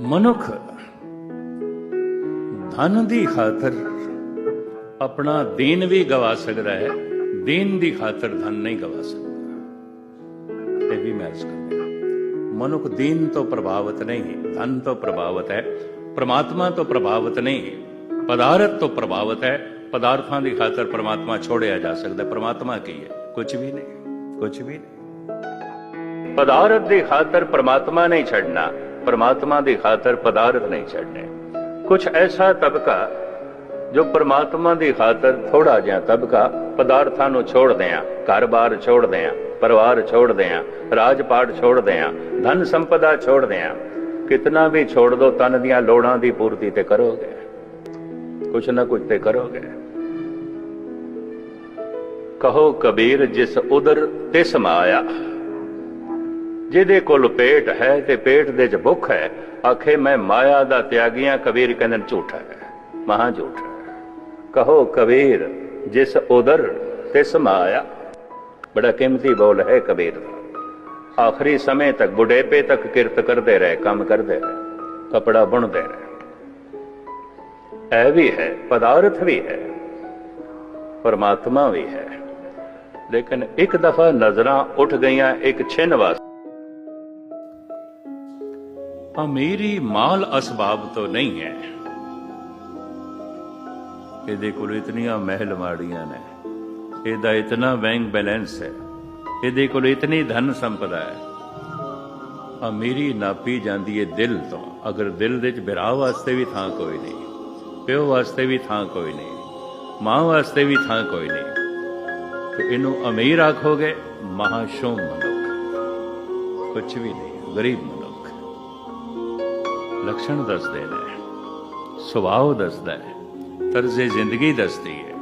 ਮਨੁੱਖ ਧਨ ਦੀ ਖਾਤਰ ਆਪਣਾ ਦੀਨ ਵੀ ਗਵਾ ਸਕਦਾ ਹੈ ਦੀਨ ਦੀ ਖਾਤਰ ਧਨ ਨਹੀਂ ਗਵਾ ਸਕਦਾ। ਇਹ ਵੀ ਮੈਂ ਅਰਜ਼ ਮਨੁੱਖ ਦੀਨ ਤੋਂ ਪ੍ਰਭਾਵਿਤ ਨਹੀਂ ਧਨ ਤੋਂ ਪ੍ਰਭਾਵਿਤ ਹੈ, ਪ੍ਰਮਾਤਮਾ ਤੋਂ ਪ੍ਰਭਾਵਿਤ ਨਹੀਂ ਪਦਾਰਥ ਤੋਂ ਪ੍ਰਭਾਵਿਤ ਹੈ, ਪਦਾਰਥਾਂ ਦੀ ਖਾਤਰ ਪ੍ਰਮਾਤਮਾ ਛੋੜਿਆ ਜਾ ਸਕਦਾ ਪ੍ਰਮਾਤਮਾ ਕੀ ਹੈ? ਕੁਝ ਵੀ ਨਹੀਂ ਕੁਝ ਵੀ ਨਹੀਂ। ਪਦਾਰਥ ਦੀ ਖਾਤਰ ਪ੍ਰਮਾਤਮਾ ਨਹੀਂ ਛੱਡਣਾ ਪਰਮਾਤਮਾ ਦੀ ਖਾਤਰ ਪਦਾਰਥ ਨਹੀਂ ਛੱਡਣੇ ਕੁਝ ਐਸਾ ਤਬਕਾ ਜੋ ਪਰਮਾਤਮਾ ਦੀ ਖਾਤਰ ਥੋੜਾ ਜਿਹਾ ਤਬਕਾ ਪਦਾਰਥਾਂ ਨੂੰ ਛੋੜਦੇ ਆ ਘਰ-ਬਾਰ ਛੋੜਦੇ ਆ ਪਰਿਵਾਰ ਛੋੜਦੇ ਆ ਰਾਜ-ਪਾਟ ਛੋੜਦੇ ਆ ਧਨ ਸੰਪਦਾ ਛੋੜਦੇ ਆ ਕਿਤਨਾ ਵੀ ਛੋੜ ਦੋ ਤਨ ਦੀਆਂ ਲੋੜਾਂ ਦੀ ਪੂਰਤੀ ਤੇ ਕਰੋਗੇ ਕੁਛ ਨਾ ਕੁਛ ਤੇ ਕਰੋਗੇ ਕਹੋ ਕਬੀਰ ਜਿਸ ਉਦਰ ਤੇ ਸਮਾਇਆ ਜਿਹਦੇ ਕੋਲ ਪੇਟ ਹੈ ਤੇ ਪੇਟ ਦੇ ਚ ਭੁੱਖ ਹੈ, ਆਖੇ ਮੈਂ ਮਾਇਆ ਦਾ ਤਿਆਗੀਆਂ, ਕਬੀਰ ਕਹਿੰਦੇ ਨੇ ਝੂਠਾ ਹੈ, ਮਹਾ ਝੂਠ ਕਹੋ ਕਬੀਰ, ਜਿਸ ਉਦਰ ਤਿਸ ਸਮਾਇਆ। ਬੜਾ ਕੀਮਤੀ ਬੋਲ ਹੈ ਕਬੀਰ ਦਾ। ਆਖਰੀ ਸਮੇਂ ਤੱਕ ਬੁਢੇਪੇ ਤੱਕ ਕਿਰਤ ਕਰਦੇ ਰਹੇ, ਕੰਮ ਕਰਦੇ ਰਹੇ, ਕਪੜਾ ਬੁਣਦੇ ਰਹੇ। ਇਹ ਵੀ ਹੈ, ਪਦਾਰਥ ਵੀ ਹੈ, ਪਰਮਾਤਮਾ ਵੀ ਹੈ। ਲੇਕਿਨ ਇੱਕ ਦਫਾ ਨਜ਼ਰਾਂ ਉੱਠ ਗਈਆਂ, ਇੱਕ ਛਿਨ ਵਾਸਤੇ ਅਮੀਰੀ ਮਾਲ ਅਸਬਾਬ ਤੋਂ ਨਹੀਂ ਹੈ। ਇਹਦੇ ਕੋਲ ਇਤਨੀਆਂ ਮਹਿਲ ਮਾੜੀਆਂ ਨੇ। ਇਹਦਾ ਇਤਨਾ ਬੈਂਕ ਬੈਲੈਂਸ ਹੈ। ਇਹਦੇ ਕੋਲ ਇਤਨੀ ਧਨ ਸੰਪਦਾ ਹੈ। ਅਮੀਰੀ ਨਾਪੀ ਜਾਂਦੀ ਹੈ ਦਿਲ ਤੋਂ। ਅਗਰ ਦਿਲ ਦੇ ਵਿੱਚ ਬਿਰਾ ਵਾਸਤੇ ਵੀ ਥਾਂ ਕੋਈ ਨਹੀਂ, ਪਿਓ ਵਾਸਤੇ ਵੀ ਥਾਂ ਕੋਈ ਨਹੀਂ, ਮਾਂ ਵਾਸਤੇ ਵੀ ਥਾਂ ਕੋਈ ਨਹੀਂ, ਤੇ ਇਹਨੂੰ ਅਮੀਰ ਆਖੋਗੇ ਮਹਾਸ਼ੋਮ ਮਨੁੱਖ। ਕੁਝ ਵੀ ਨਹੀਂ, ਗਰੀਬ ਮਨੁੱਖ। लक्षण दसते हैं सुभाव दसद तरजे ज़िंदगी दसती है।